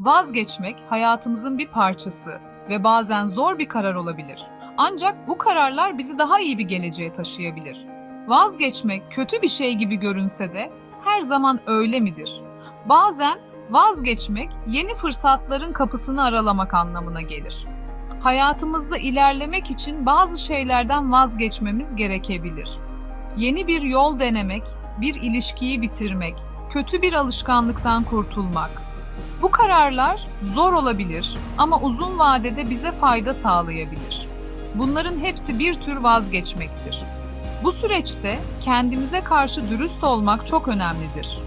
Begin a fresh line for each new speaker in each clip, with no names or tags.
Vazgeçmek hayatımızın bir parçası ve bazen zor bir karar olabilir. Ancak bu kararlar bizi daha iyi bir geleceğe taşıyabilir. Vazgeçmek kötü bir şey gibi görünse de her zaman öyle midir? Bazen vazgeçmek yeni fırsatların kapısını aralamak anlamına gelir. Hayatımızda ilerlemek için bazı şeylerden vazgeçmemiz gerekebilir. Yeni bir yol denemek, bir ilişkiyi bitirmek, kötü bir alışkanlıktan kurtulmak. Bu kararlar zor olabilir ama uzun vadede bize fayda sağlayabilir. Bunların hepsi bir tür vazgeçmektir. Bu süreçte kendimize karşı dürüst olmak çok önemlidir.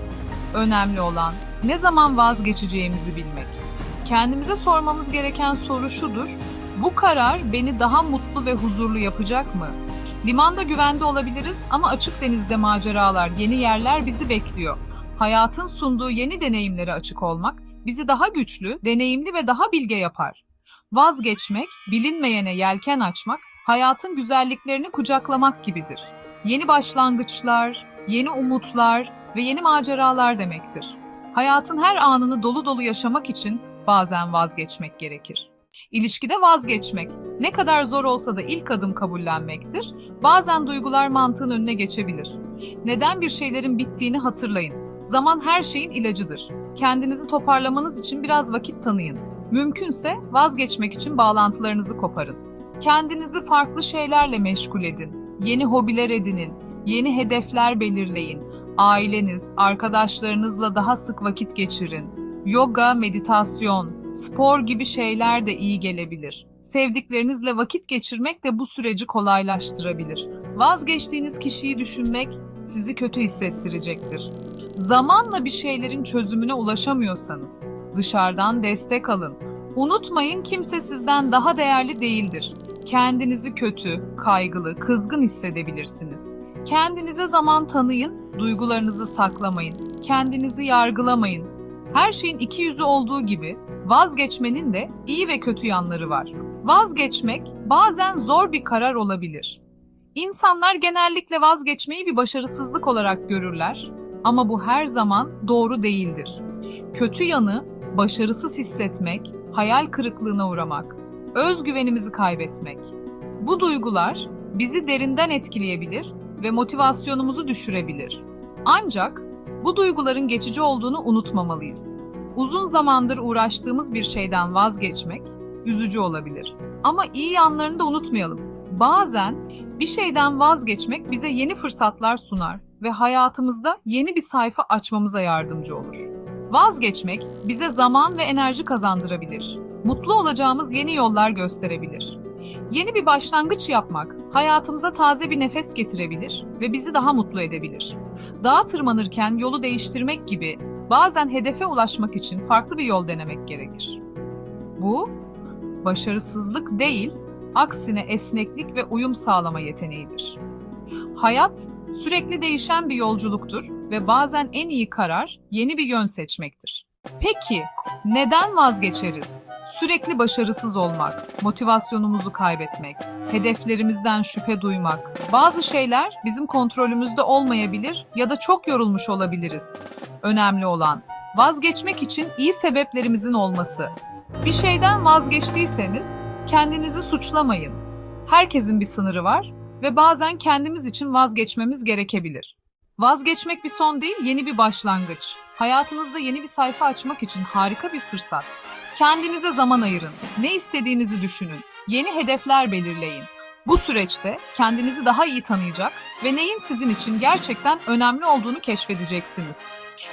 Önemli olan ne zaman vazgeçeceğimizi bilmek. Kendimize sormamız gereken soru şudur: bu karar beni daha mutlu ve huzurlu yapacak mı? Limanda güvende olabiliriz ama açık denizde maceralar, yeni yerler bizi bekliyor. Hayatın sunduğu yeni deneyimlere açık olmak bizi daha güçlü, deneyimli ve daha bilge yapar. Vazgeçmek, bilinmeyene yelken açmak, hayatın güzelliklerini kucaklamak gibidir. Yeni başlangıçlar, yeni umutlar ve yeni maceralar demektir. Hayatın her anını dolu dolu yaşamak için bazen vazgeçmek gerekir. İlişkide vazgeçmek ne kadar zor olsa da ilk adım kabullenmektir. Bazen duygular mantığın önüne geçebilir. Neden bir şeylerin bittiğini hatırlayın. Zaman her şeyin ilacıdır. Kendinizi toparlamanız için biraz vakit tanıyın. Mümkünse vazgeçmek için bağlantılarınızı koparın. Kendinizi farklı şeylerle meşgul edin. Yeni hobiler edinin. Yeni hedefler belirleyin. Aileniz, arkadaşlarınızla daha sık vakit geçirin. Yoga, meditasyon, spor gibi şeyler de iyi gelebilir. Sevdiklerinizle vakit geçirmek de bu süreci kolaylaştırabilir. Vazgeçtiğiniz kişiyi düşünmek sizi kötü hissettirecektir. Zamanla bir şeylerin çözümüne ulaşamıyorsanız dışarıdan destek alın. Unutmayın kimse sizden daha değerli değildir. Kendinizi kötü, kaygılı, kızgın hissedebilirsiniz. Kendinize zaman tanıyın, duygularınızı saklamayın. Kendinizi yargılamayın. Her şeyin iki yüzü olduğu gibi vazgeçmenin de iyi ve kötü yanları var. Vazgeçmek bazen zor bir karar olabilir. İnsanlar genellikle vazgeçmeyi bir başarısızlık olarak görürler ama bu her zaman doğru değildir. Kötü yanı başarısız hissetmek, hayal kırıklığına uğramak, özgüvenimizi kaybetmek. Bu duygular bizi derinden etkileyebilir ve motivasyonumuzu düşürebilir. Ancak bu duyguların geçici olduğunu unutmamalıyız. Uzun zamandır uğraştığımız bir şeyden vazgeçmek üzücü olabilir. Ama iyi yanlarını da unutmayalım. Bazen bir şeyden vazgeçmek bize yeni fırsatlar sunar ve hayatımızda yeni bir sayfa açmamıza yardımcı olur. Vazgeçmek bize zaman ve enerji kazandırabilir. Mutlu olacağımız yeni yollar gösterebilir. Yeni bir başlangıç yapmak hayatımıza taze bir nefes getirebilir ve bizi daha mutlu edebilir. Dağa tırmanırken yolu değiştirmek gibi bazen hedefe ulaşmak için farklı bir yol denemek gerekir. Bu başarısızlık değil, aksine esneklik ve uyum sağlama yeteneğidir. Hayat sürekli değişen bir yolculuktur ve bazen en iyi karar yeni bir yön seçmektir. Peki neden vazgeçeriz? Sürekli başarısız olmak, motivasyonumuzu kaybetmek, hedeflerimizden şüphe duymak. Bazı şeyler bizim kontrolümüzde olmayabilir ya da çok yorulmuş olabiliriz. Önemli olan vazgeçmek için iyi sebeplerimizin olması. Bir şeyden vazgeçtiyseniz kendinizi suçlamayın. Herkesin bir sınırı var ve bazen kendimiz için vazgeçmemiz gerekebilir. Vazgeçmek bir son değil, yeni bir başlangıç. Hayatınızda yeni bir sayfa açmak için harika bir fırsat. Kendinize zaman ayırın. Ne istediğinizi düşünün. Yeni hedefler belirleyin. Bu süreçte kendinizi daha iyi tanıyacak ve neyin sizin için gerçekten önemli olduğunu keşfedeceksiniz.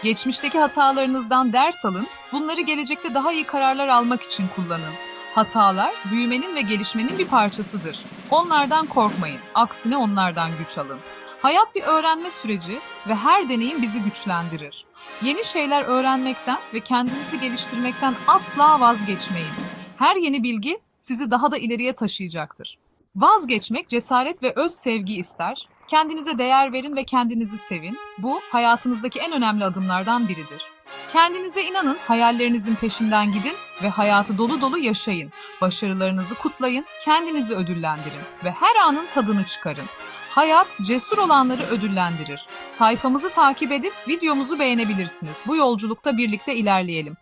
Geçmişteki hatalarınızdan ders alın, bunları gelecekte daha iyi kararlar almak için kullanın. Hatalar büyümenin ve gelişmenin bir parçasıdır. Onlardan korkmayın, aksine onlardan güç alın. Hayat bir öğrenme süreci ve her deneyim bizi güçlendirir. Yeni şeyler öğrenmekten ve kendinizi geliştirmekten asla vazgeçmeyin. Her yeni bilgi sizi daha da ileriye taşıyacaktır. Vazgeçmek cesaret ve öz sevgi ister. Kendinize değer verin ve kendinizi sevin. Bu hayatınızdaki en önemli adımlardan biridir. Kendinize inanın, hayallerinizin peşinden gidin ve hayatı dolu dolu yaşayın. Başarılarınızı kutlayın, kendinizi ödüllendirin ve her anın tadını çıkarın. Hayat cesur olanları ödüllendirir. Sayfamızı takip edip videomuzu beğenebilirsiniz. Bu yolculukta birlikte ilerleyelim.